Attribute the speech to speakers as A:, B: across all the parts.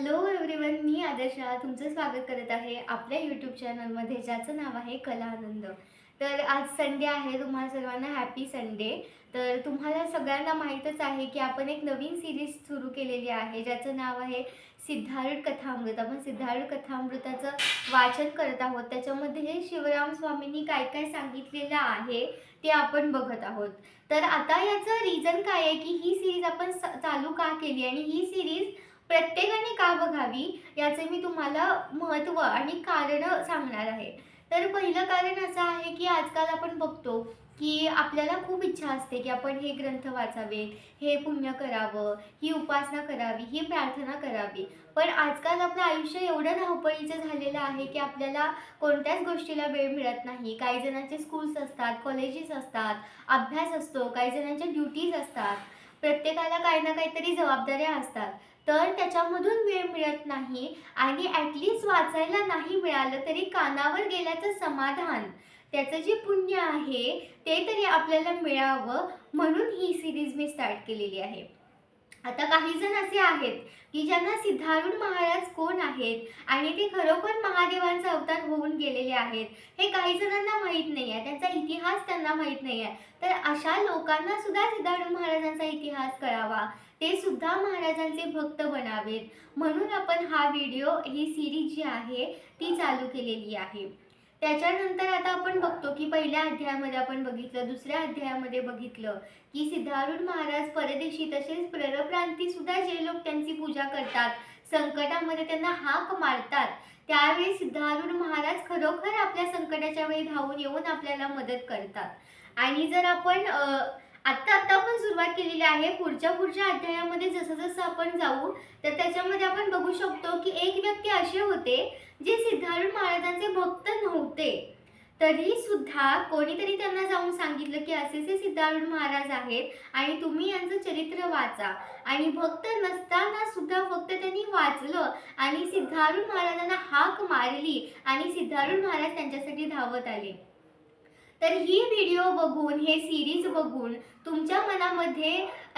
A: Hello everyone मी आदर्शा. तुमचं स्वागत करत आहे आपल्या यूट्यूब चॅनलमध्ये ज्याचं नाव आहे कला आनंद. तर आज संडे आहे तुम्हाला सर्वांना हॅपी संडे. तर तुम्हाला सगळ्यांना माहीतच आहे की आपण एक नवीन सिरीज सुरू केलेली आहे ज्याचं नाव आहे सिद्धार्थ कथामृत. आपण सिद्धार्थ कथामृताचं वाचन करत आहोत. त्याच्यामध्ये हे शिवराम स्वामींनी काय काय सांगितलेलं आहे ते आपण बघत आहोत. तर आता याचं रिझन काय आहे की ही सिरीज आपण स- चालू का केली? आणि ही सिरीज प्रत्येकाने का बघावी याचे मी तुम्हाला महत्त्व आणि कारणं सांगणार आहे. तर पहिलं कारण असं आहे की आजकाल आपण बघतो की आपल्याला खूप इच्छा असते की आपण हे ग्रंथ वाचावेत हे पुण्य करावं ही उपासना करावी ही प्रार्थना करावी. पण आजकाल आपलं आयुष्य एवढं धावपळीचं झालेलं आहे की आपल्याला कोणत्याच गोष्टीला वेळ मिळत नाही. काही जणांचे स्कूल्स असतात कॉलेजेस असतात अभ्यास असतो काही जणांच्या ड्युटीज असतात. प्रत्येकाला काही ना काहीतरी जबाबदाऱ्या असतात. तर त्याच्यामधून वेळ मिळत नाही आणि ॲटलिस्ट वाचायला नाही मिळालं तरी कानावर गेल्याचं समाधान. त्याचं जे पुण्य आहे ते तरी आपल्याला मिळावं म्हणून ही सिरीज मी स्टार्ट केलेली आहे. आता काही जण असे आहेत की ज्यांना सिद्धारूढ महाराज कोण आहेत आणि ते खरोखर महादेवांचा अवतार होऊन गेलेले आहेत हे काही जणांना माहीत नाही आहे त्यांचा इतिहास त्यांना माहीत नाही आहे तर अशा लोकांना सुद्धा सिद्धारूढ महाराजांचा इतिहास कळावा. ते सुद्धा महाराजांचे भक्त बनावेत. म्हणून आपण हा व्हिडिओ ही सिरीज जी आहे ती चालू केलेली आहे. त्याच्यानंतर आता आपण बघतो की पहिल्या अध्यायामध्ये आपण बघितलं दुसऱ्या अध्यायामध्ये बघितलं की सिद्धारूढ महाराज परदेशी तसेच परप्रांती सुद्धा जे लोक त्यांची पूजा करतात संकटामध्ये त्यांना हाक मारतात त्यावेळी सिद्धारूढ महाराज खरोखर आपल्या संकटाच्या वेळी धावून येऊन आपल्याला मदत करतात. आणि जर आपण आत्ता आत्ता आपण सुरुवात केलेली आहे. पुढच्या पुढच्या अध्यायामध्ये जसं जसं आपण जाऊ तर त्याच्यामध्ये आपण बघू शकतो की एक व्यक्ती असे होते जे सिद्धारूढ महाराजांचे भक्त नव्हते. तरी सुद्धा कोणीतरी त्यांना जाऊन सांगितलं की असेचे सिद्धारूढ महाराज आहेत आणि तुम्ही यांचं चरित्र वाचा. आणि भक्त नसताना सुद्धा फक्त त्यांनी वाचलं आणि सिद्धारूढ महाराजांना हाक मारली आणि सिद्धारूढ महाराज त्यांच्यासाठी धावत आले. तर ही व्हिडिओ बघून हे सिरीज बघून तुमच्या मनामध्ये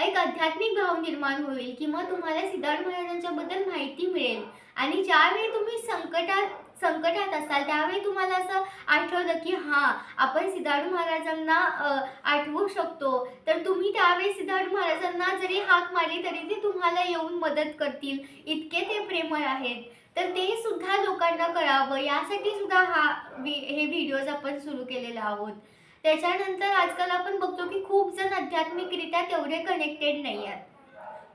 A: एक आध्यात्मिक भाव निर्माण होईल किंवा तुम्हाला सिद्धार्थ महाराजांच्याबद्दल माहिती मिळेल. आणि ज्यावेळी तुम्ही संकटात संकटात असाल त्यावेळी तुम्हाला असं आठवलं की हां आपण सिद्धार्थ महाराजांना आठवू शकतो. तर तुम्ही त्यावेळी सिद्धार्थ महाराजांना जरी हाक मारली तरी ते तुम्हाला येऊन मदत करतील. इतके ते प्रेमळ आहेत. तर ते सुद्धा लोकांना कळावं. यासाठी सुद्धा हा हे व्हिडिओज आपण सुरू केलेला आहोत. त्याच्यानंतर आजकाल आपण बघतो की खूप जण आध्यात्मिकरित्या तेवढे कनेक्टेड नाही आहेत.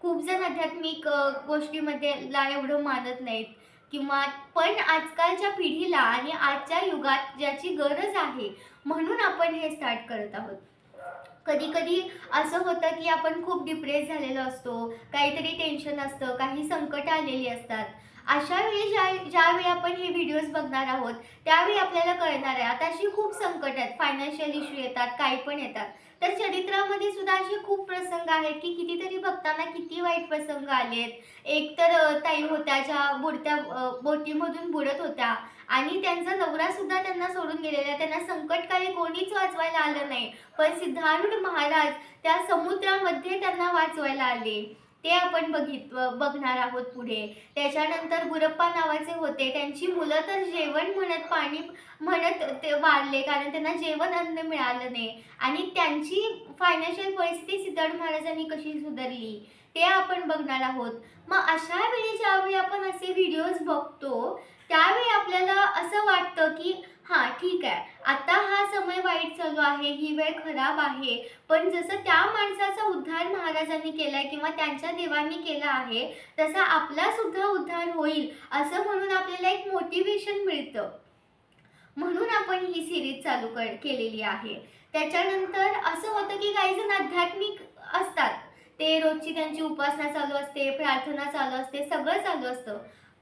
A: खूप जण आध्यात्मिक गोष्टीमध्ये ला एवढं मानत नाहीत. किंवा पण आजकालच्या पिढीला आणि आजच्या युगात ज्याची गरज आहे म्हणून आपण हे स्टार्ट करत आहोत. कधी कधी असं होतं की आपण खूप डिप्रेस झालेलो असतो. काहीतरी टेन्शन असतं काही संकट आलेली असतात. अशा वेळी ज्या ज्यावेळी आपण हे व्हिडिओज बघणार आहोत त्यावेळी आपल्याला कळणार आहे आता अशी खूप संकट आहेत फायनान्शियल इश्यू येतात काही पण येतात. तर चरित्रामध्ये सुद्धा असे खूप प्रसंग आहेत की कितीतरी भक्तांना किती वाईट प्रसंग आलेत. एक तर ताई होत्या ज्या बुडत्या बोटीमधून बुडत होत्या आणि त्यांचा नवरा सुद्धा त्यांना सोडून गेलेला त्यांना संकटकाळी कोणीच वाचवायला आलं नाही. पण सिद्धारूढ महाराज त्या समुद्रामध्ये त्यांना वाचवायला आले. ते आपण बघित बघणार आहोत पुढे. त्याच्यानंतर गुरप्पा नावाचे होते. त्यांची मुलं तर जेवण म्हणत पाणी म्हणत ते वारले कारण त्यांना जेवण अन्न मिळालं नाही. आणि त्यांची फायनान्शियल परिस्थिती सिद्धार्थ महाराजांनी कशी सुधारली ते आपण बघणार आहोत. मग अशा वेळी ज्यावेळी आपण असे व्हिडिओज बघतो त्यावेळी आपल्याला असं वाटतं की हां ठीक आहे. आता हा समय वाईट चालू आहे ही वेळ खराब आहे. पण जसं त्या माणसाचा उद्धार महाराजांनी केलाय किंवा त्यांच्या देवांनी केला आहे तसा आपला सुद्धा उद्धार होईल असं म्हणून आपल्याला एक मोटिवेशन मिळतं. म्हणून आपण ही सिरीज चालू कर केलेली आहे. त्याच्यानंतर असं होतं की काही जण आध्यात्मिक असतात. ते रोजची त्यांची उपासना चालू असते प्रार्थना चालू असते सगळं चालू असतं.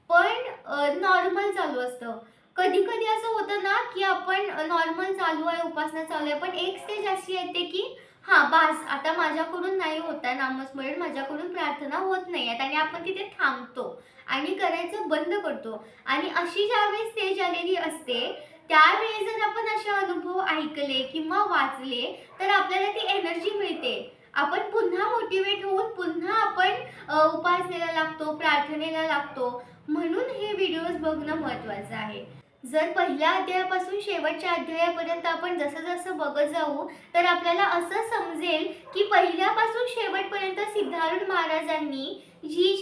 A: पण नॉर्मल चालू असतं. कधी कधी असं होतं ना की आपण नॉर्मल चालू आहे उपासना चालू आहे पण एक स्टेज अशी येते की हां बास आता माझ्याकडून नाही होत आहे नामस्मरण माझ्याकडून प्रार्थना होत नाही आहेत आणि आपण तिथे थांबतो आणि करायचं बंद करतो. आणि अशी ज्यावेळी स्टेज आलेली असते त्यावेळी जर आपण असे अनुभव ऐकले किंवा वाचले तर आपल्याला ती एनर्जी मिळते. आपण पुन्हा मोटिवेट होऊन पुन्हा आपण उपासनेला लागतो प्रार्थनेला लागतो. म्हणून हे व्हिडिओज बघणं महत्त्वाचं आहे. जर पहिल्या अध्यायापासून शेवटच्या अध्यायापर्यंत आपण जसं जसं बघत जाऊ तर आपल्याला असं समजेल की पहिल्यापासून शेवटपर्यंत सिद्धारूढ महाराजांनी जी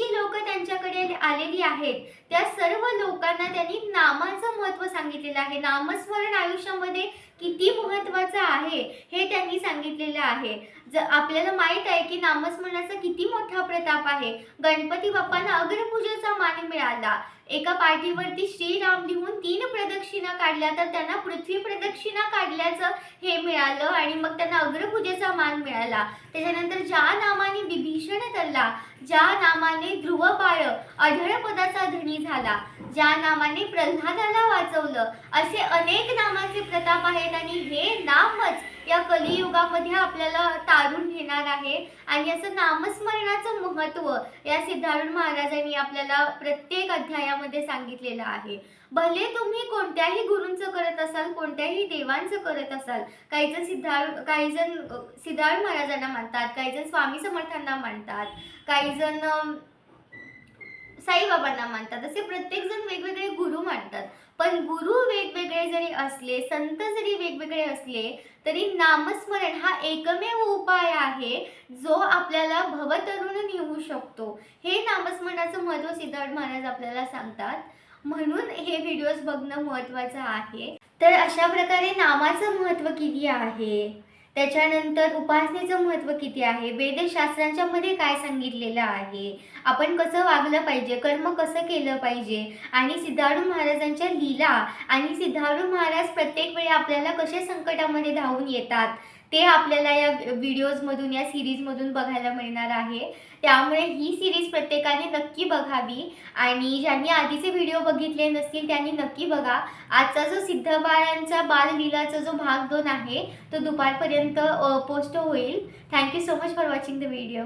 A: त्यांच्याकडे आलेली आहेत. त्या सर्व लोकांना त्यांनी नामाचं महत्त्व सांगितलेलं आहे. नामस्मरण आयुष्यामध्ये किती महत्त्वाचं आहे हे त्यांनी सांगितलेलं आहे. ज आपल्याला माहीत आहे की नामस्मरणाचा किती मोठा प्रताप आहे. गणपती बाप्पांना अग्रपूजेचा मान मिळाला. एका पाठीवरती श्रीराम लिहून तीन प्रदक्षिणा काढल्या तर त्यांना पृथ्वी प्रदक्षिणा काढल्याचं हे मिळालं आणि मग त्यांना अग्रपूजेचा मान मिळाला. त्याच्यानंतर ज्या नामाने विभीषण तरला ज्या नामाने ध्रुव बाळ अढळ पदाचा धनी झाला ज्या नामाने प्रल्हादाला वाचवलं असे अनेक नामाचे प्रताप आहेत आणि हे नामच या कलियुगामध्ये आपल्याला तारून घेणार आहे. आणि असं नामस्मरणाचं महत्त्व या सिद्धारूढ महाराजांनी आपल्याला प्रत्येक अध्यायामध्ये सांगितलेलं आहे. भले तुम्ही कोणत्याही गुरूंचं करत असाल कोणत्याही देवांचं करत असाल काही जण सिद्धारूढ काही जण अ, महाराजांना मानतात काही जण स्वामी समर्थांना मानतात काही जण साईबाबांना मानतात असे प्रत्येक जण वेगवेगळे गुरु मानतात. पण गुरु वेगवेगळे जरी असले संत जरी वेगवेगळे असले तरी नामस्मरण हा एकमेव उपाय आहे जो आपल्याला भवतरुण नेऊ शकतो. हे नामस्मरणाचं महत्त्व सिद्धार्थ महाराज आपल्याला सांगतात. म्हणून हे व्हिडिओज बघणं महत्त्वाचं आहे. तर अशा प्रकारे नामाचं महत्त्व किती आहे? त्याच्यानंतर उपासनेचं महत्त्व किती आहे? वेदशास्त्रांच्या मध्ये काय सांगितलेलं आहे? आपण कसं वागलं पाहिजे? कर्म कसं केलं पाहिजे? आणि सिद्धारू महाराजांच्या लीला आणि सिद्धारू महाराज प्रत्येक वेळी आपल्याला कसे संकटामध्ये धावून येतात? ते आपल्याला या व्हिडिओजमधून या सिरीजमधून बघायला मिळणार आहे. त्यामुळे ही सिरीज प्रत्येकाने नक्की बघावी. आणि ज्यांनी आधीचे व्हिडिओ बघितले नसतील त्यांनी नक्की बघा. आजचा जो सिद्धबाळांचा बाललीलाचा जो भाग दोन आहे तो दुपारपर्यंत पोस्ट होईल. Thank you so much for watching the video